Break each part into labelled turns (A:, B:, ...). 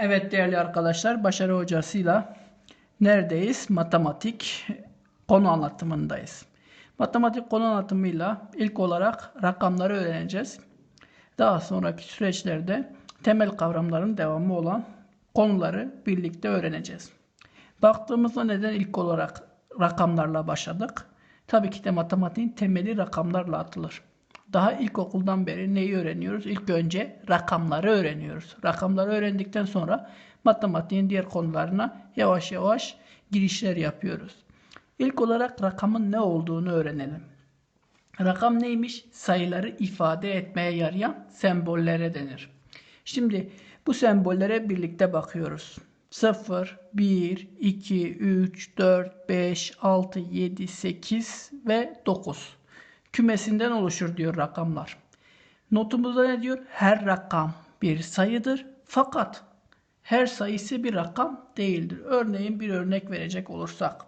A: Evet değerli arkadaşlar, Başarı Hocası'yla neredeyiz? Matematik konu anlatımındayız. Matematik konu anlatımıyla ilk olarak rakamları öğreneceğiz. Daha sonraki süreçlerde temel kavramların devamı olan konuları birlikte öğreneceğiz. Baktığımızda neden ilk olarak rakamlarla başladık? Tabii ki de matematiğin temeli rakamlarla atılır. Daha ilkokuldan beri neyi öğreniyoruz? İlk önce rakamları öğreniyoruz. Rakamları öğrendikten sonra matematiğin diğer konularına yavaş yavaş girişler yapıyoruz. İlk olarak rakamın ne olduğunu öğrenelim. Rakam neymiş? Sayıları ifade etmeye yarayan sembollere denir. Şimdi bu sembollere birlikte bakıyoruz. 0, 1, 2, 3, 4, 5, 6, 7, 8 ve 9 kümesinden oluşur diyor rakamlar. Notumuzda ne diyor? Her rakam bir sayıdır fakat her sayısı bir rakam değildir. Örneğin bir örnek verecek olursak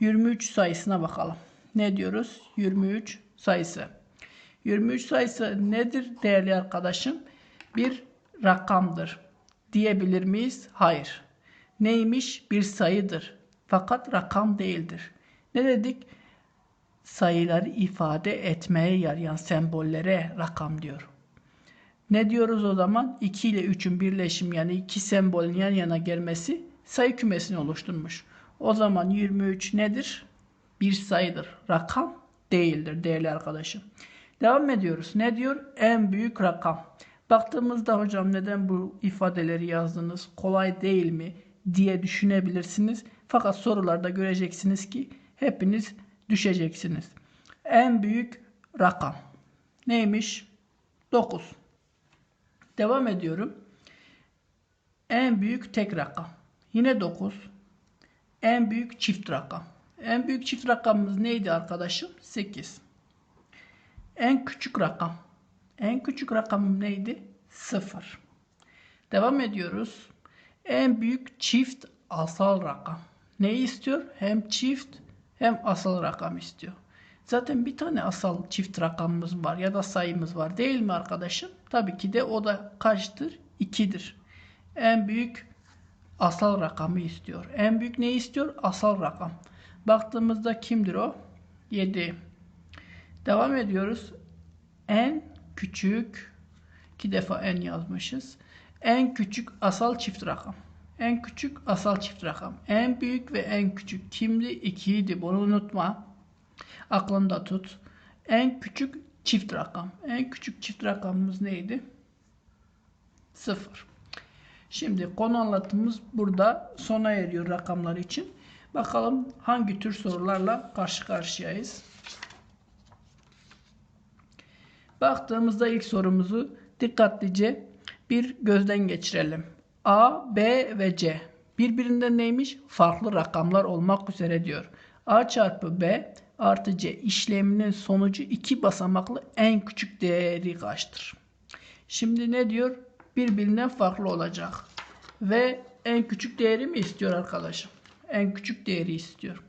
A: 23 sayısına bakalım. Ne diyoruz? 23 sayısı. 23 sayısı nedir değerli arkadaşım? Bir rakamdır. Diyebilir miyiz? Hayır. Neymiş? Bir sayıdır. Fakat rakam değildir. Ne dedik? Sayıları ifade etmeye yarayan sembollere rakam diyor. Ne diyoruz o zaman? 2 ile 3'ün birleşim yani iki sembolün yan yana gelmesi sayı kümesini oluşturmuş. O zaman 23 nedir? Bir sayıdır. Rakam değildir değerli arkadaşım. Devam ediyoruz. Ne diyor? En büyük rakam. Baktığımızda hocam neden bu ifadeleri yazdınız? Kolay değil mi? diye düşünebilirsiniz. Fakat sorularda göreceksiniz ki hepiniz düşeceksiniz. En büyük rakam neymiş? 9. Devam ediyorum. En büyük tek rakam. Yine 9. En büyük çift rakam. En büyük çift rakamımız neydi arkadaşım? 8. En küçük rakam. En küçük rakamım neydi? 0. Devam ediyoruz. En büyük çift asal rakam. Neyi istiyor? Hem çift hem asal rakam istiyor. Zaten bir tane asal çift rakamımız var ya da sayımız var değil mi arkadaşım? Tabii ki de o da kaçtır? 2'dir. En büyük asal rakamı istiyor. En büyük ne istiyor? Asal rakam. Baktığımızda kimdir o? 7. Devam ediyoruz. En küçük iki defa en yazmışız. En küçük asal çift rakam. En küçük asal çift rakam. En büyük ve en küçük kimdi? 2 idi. Bunu unutma. Aklında tut. En küçük çift rakam. En küçük çift rakamımız neydi? 0. Şimdi konu anlatımımız burada sona eriyor rakamlar için. Bakalım hangi tür sorularla karşı karşıyayız. Baktığımızda ilk sorumuzu dikkatlice bir gözden geçirelim. A, B ve C birbirinden neymiş? Farklı rakamlar olmak üzere diyor. A çarpı B artı C işleminin sonucu iki basamaklı en küçük değeri kaçtır? Şimdi ne diyor? Birbirinden farklı olacak. Ve en küçük değeri mi istiyor arkadaşım? En küçük değeri istiyor.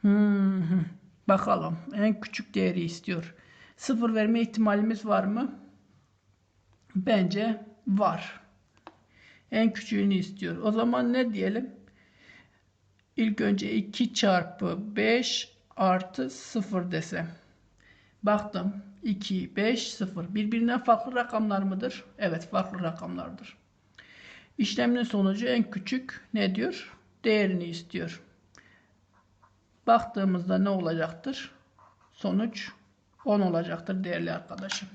A: Hmm, bakalım. En küçük değeri istiyor. Sıfır verme ihtimalimiz var mı? Bence var. En küçüğünü istiyor. O zaman ne diyelim? İlk önce 2 çarpı 5 artı 0 desem. Baktım. 2, 5, 0. Birbirinden farklı rakamlar mıdır? Evet farklı rakamlardır. İşlemin sonucu en küçük ne diyor? Değerini istiyor. Baktığımızda ne olacaktır? Sonuç 10 olacaktır değerli arkadaşım.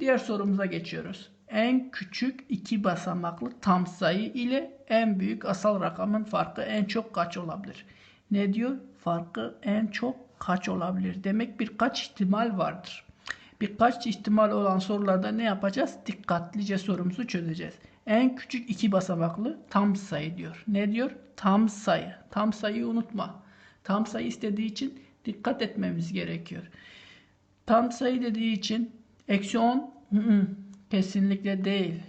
A: Diğer sorumuza geçiyoruz en küçük iki basamaklı tam sayı ile en büyük asal rakamın farkı en çok kaç olabilir? Ne diyor? Farkı en çok kaç olabilir? Demek birkaç ihtimal vardır. Birkaç ihtimal olan sorularda ne yapacağız? Dikkatlice sorumuzu çözeceğiz. En küçük iki basamaklı tam sayı diyor. Ne diyor? Tam sayı. Tam sayıyı unutma. Tam sayı istediği için dikkat etmemiz gerekiyor. Tam sayı dediği için eksi 10 Kesinlikle değil.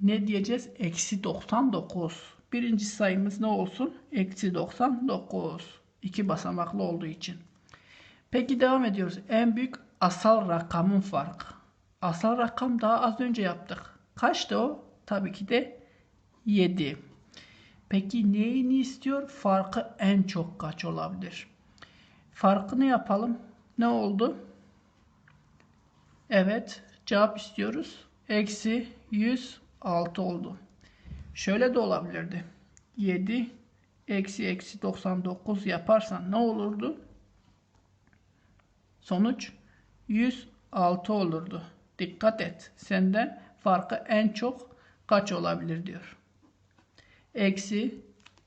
A: Ne diyeceğiz? Eksi 99. Birinci sayımız ne olsun? Eksi 99. İki basamaklı olduğu için. Peki devam ediyoruz. En büyük asal rakamın farkı. Asal rakam daha az önce yaptık. Kaçtı o? Tabii ki de 7. Peki neyini istiyor? Farkı en çok kaç olabilir? Farkını yapalım. Ne oldu? Evet. Cevap istiyoruz. Eksi 106 oldu. Şöyle de olabilirdi. 7 eksi eksi 99 yaparsan ne olurdu? Sonuç 106 olurdu. Dikkat et. Senden farkı en çok kaç olabilir diyor. Eksi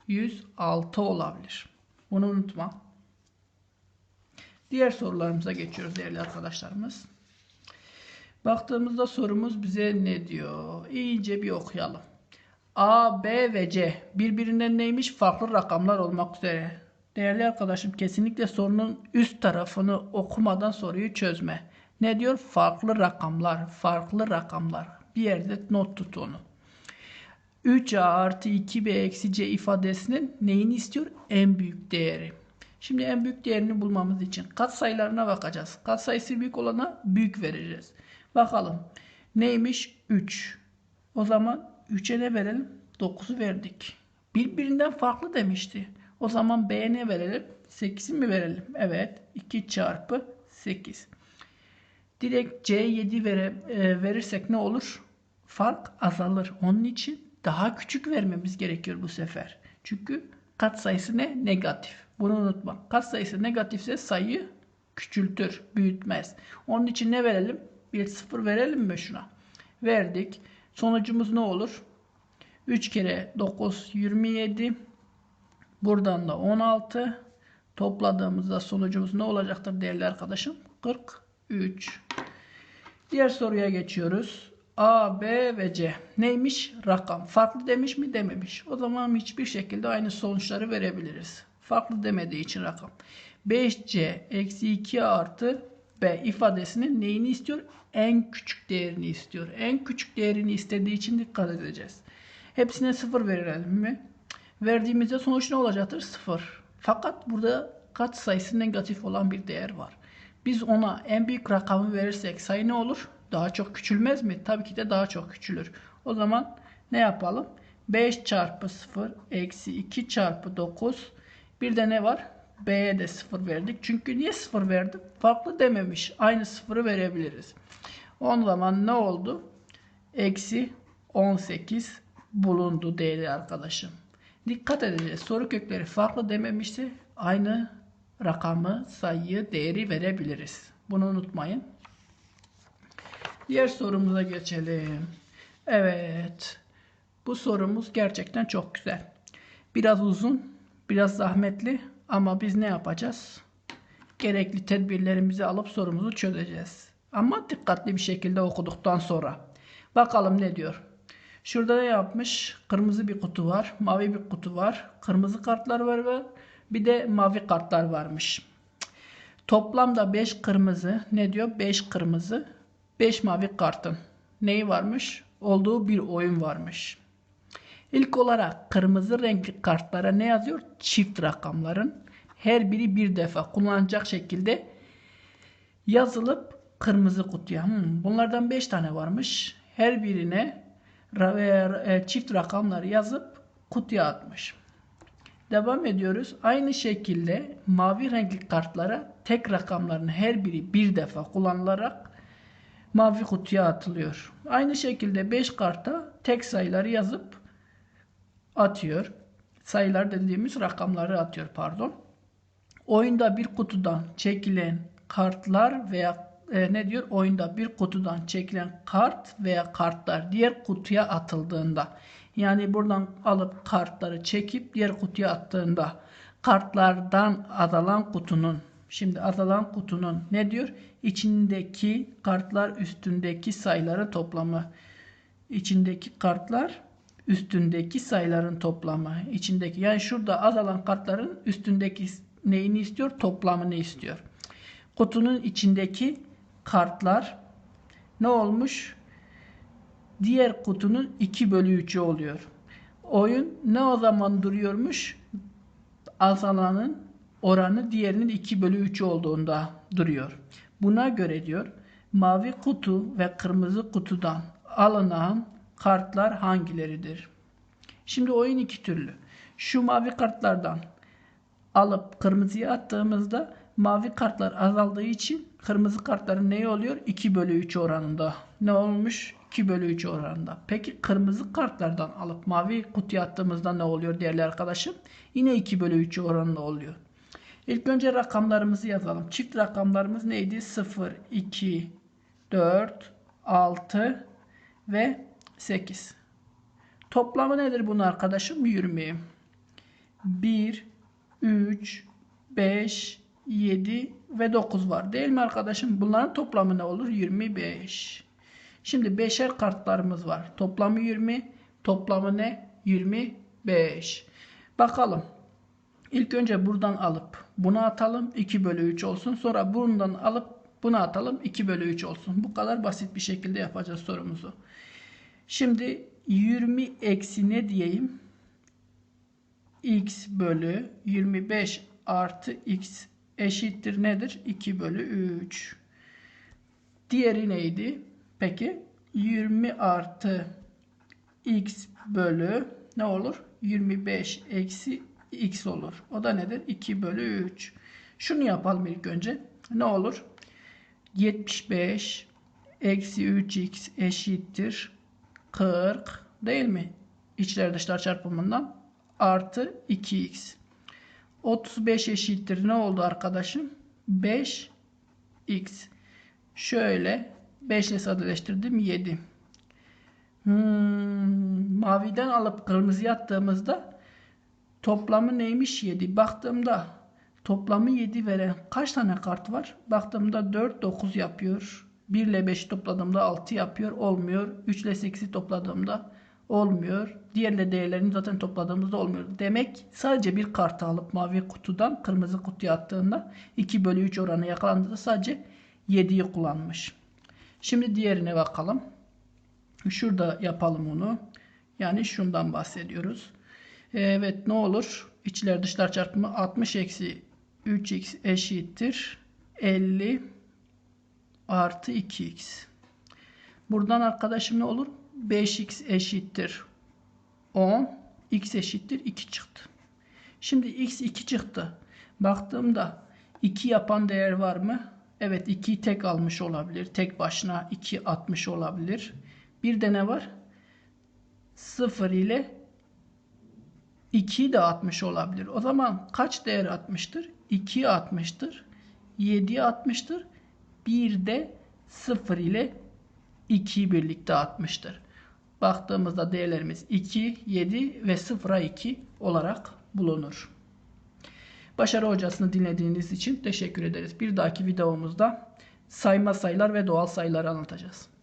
A: 106 olabilir. Bunu unutma. Diğer sorularımıza geçiyoruz değerli arkadaşlarımız. Baktığımızda sorumuz bize ne diyor? İyice bir okuyalım. A, B ve C birbirinden neymiş? Farklı rakamlar olmak üzere. Değerli arkadaşım kesinlikle sorunun üst tarafını okumadan soruyu çözme. Ne diyor? Farklı rakamlar, farklı rakamlar. Bir yerde not tut onu. 3A artı 2B eksi C ifadesinin neyini istiyor? En büyük değeri. Şimdi en büyük değerini bulmamız için katsayılarına bakacağız. Katsayısı büyük olana büyük vereceğiz. Bakalım. Neymiş? 3. O zaman 3'e ne verelim? 9'u verdik. Birbirinden farklı demişti. O zaman B'ye ne verelim? 8'i mi verelim? Evet. 2 çarpı 8. Direkt C7 vere, e, verirsek ne olur? Fark azalır. Onun için daha küçük vermemiz gerekiyor bu sefer. Çünkü katsayısı ne? Negatif. Bunu unutma. Katsayısı negatifse sayı küçültür, büyütmez. Onun için ne verelim? Bir sıfır verelim mi şuna? Verdik. Sonucumuz ne olur? 3 kere 9 27. Buradan da 16. Topladığımızda sonucumuz ne olacaktır değerli arkadaşım? 43. Diğer soruya geçiyoruz. A, B ve C. Neymiş? Rakam. Farklı demiş mi? Dememiş. O zaman hiçbir şekilde aynı sonuçları verebiliriz. Farklı demediği için rakam. 5C eksi 2 artı B ifadesinin neyini istiyor? En küçük değerini istiyor. En küçük değerini istediği için dikkat edeceğiz. Hepsine 0 verelim mi? Verdiğimizde sonuç ne olacaktır? 0. Fakat burada kat sayısı negatif olan bir değer var. Biz ona en büyük rakamı verirsek sayı ne olur? Daha çok küçülmez mi? Tabii ki de daha çok küçülür. O zaman ne yapalım? 5 çarpı 0 eksi 2 çarpı 9 bir de ne var? B'ye de 0 verdik. Çünkü niye 0 verdim? Farklı dememiş. Aynı 0'ı verebiliriz. O zaman ne oldu? Eksi 18 bulundu değerli arkadaşım. Dikkat edeceğiz. Soru kökleri farklı dememişti. Aynı rakamı, sayıyı, değeri verebiliriz. Bunu unutmayın. Diğer sorumuza geçelim. Evet. Bu sorumuz gerçekten çok güzel. Biraz uzun, biraz zahmetli ama biz ne yapacağız? Gerekli tedbirlerimizi alıp sorumuzu çözeceğiz. Ama dikkatli bir şekilde okuduktan sonra. Bakalım ne diyor. Şurada ne yapmış? Kırmızı bir kutu var, mavi bir kutu var, kırmızı kartlar var ve bir de mavi kartlar varmış. Toplamda 5 kırmızı, ne diyor? 5 kırmızı, 5 mavi kartın neyi varmış? Olduğu bir oyun varmış. İlk olarak kırmızı renkli kartlara ne yazıyor? Çift rakamların her biri bir defa kullanacak şekilde yazılıp kırmızı kutuya. Hmm, bunlardan 5 tane varmış. Her birine e, çift rakamlar yazıp kutuya atmış. Devam ediyoruz. Aynı şekilde mavi renkli kartlara tek rakamların her biri bir defa kullanılarak mavi kutuya atılıyor. Aynı şekilde 5 karta tek sayıları yazıp atıyor. Sayılar dediğimiz rakamları atıyor pardon. Oyunda bir kutudan çekilen kartlar veya e, ne diyor? Oyunda bir kutudan çekilen kart veya kartlar diğer kutuya atıldığında yani buradan alıp kartları çekip diğer kutuya attığında kartlardan azalan kutunun şimdi azalan kutunun ne diyor? İçindeki kartlar üstündeki sayıların toplamı. İçindeki kartlar üstündeki sayıların toplamı. İçindeki yani şurada azalan kartların üstündeki neyini istiyor? Toplamını istiyor. Kutunun içindeki kartlar ne olmuş? Diğer kutunun 2 bölü 3'ü oluyor. Oyun ne o zaman duruyormuş? Azalanın oranı diğerinin 2 bölü 3 olduğunda duruyor. Buna göre diyor mavi kutu ve kırmızı kutudan alınan kartlar hangileridir? Şimdi oyun iki türlü. Şu mavi kartlardan alıp kırmızıya attığımızda mavi kartlar azaldığı için kırmızı kartların ne oluyor? 2 bölü 3 oranında. Ne olmuş? 2 bölü 3 oranında. Peki kırmızı kartlardan alıp mavi kutuya attığımızda ne oluyor değerli arkadaşım? Yine 2 bölü 3 oranında oluyor. İlk önce rakamlarımızı yazalım. Çift rakamlarımız neydi? 0, 2, 4, 6 ve 8. Toplamı nedir bunun arkadaşım? 20. 1, 3, 5, 7 ve 9 var. Değil mi arkadaşım? Bunların toplamı ne olur? 25. Şimdi beşer kartlarımız var. Toplamı 20. Toplamı ne? 25. Bakalım. İlk önce buradan alıp bunu atalım. 2 bölü 3 olsun. Sonra bundan alıp bunu atalım. 2 bölü 3 olsun. Bu kadar basit bir şekilde yapacağız sorumuzu. Şimdi 20 eksi ne diyeyim? x bölü 25 artı x eşittir nedir? 2 bölü 3. Diğeri neydi? Peki 20 artı x bölü ne olur? 25 eksi x olur. O da nedir? 2 bölü 3. Şunu yapalım ilk önce. Ne olur? 75 eksi 3x eşittir 40 değil mi? İçler dışlar çarpımından artı 2x. 35 eşittir ne oldu arkadaşım? 5x. Şöyle 5 ile sadeleştirdim 7. Hmm, maviden alıp kırmızıya attığımızda toplamı neymiş 7. Baktığımda toplamı 7 veren kaç tane kart var? Baktığımda 4 9 yapıyor. 1 ile 5 topladığımda 6 yapıyor. Olmuyor. 3 ile 8'i topladığımda olmuyor. Diğerle değerlerini zaten topladığımızda olmuyor. Demek sadece bir kartı alıp mavi kutudan kırmızı kutuya attığında 2 bölü 3 oranı yakalandığında sadece 7'yi kullanmış. Şimdi diğerine bakalım. Şurada yapalım onu. Yani şundan bahsediyoruz. Evet ne olur? İçler dışlar çarpımı 60 eksi 3x eşittir 50 artı 2x. Buradan arkadaşım ne olur? 5x eşittir 10. x eşittir 2 çıktı. Şimdi x 2 çıktı. Baktığımda 2 yapan değer var mı? Evet 2'yi tek almış olabilir. Tek başına 2 atmış olabilir. Bir de ne var? 0 ile 2'yi de atmış olabilir. O zaman kaç değer atmıştır? 2'yi atmıştır. 7'yi atmıştır. Bir de 0 ile 2'yi birlikte atmıştır. Baktığımızda değerlerimiz 2, 7 ve 0'a 2 olarak bulunur. Başarı hocasını dinlediğiniz için teşekkür ederiz. Bir dahaki videomuzda sayma sayılar ve doğal sayıları anlatacağız.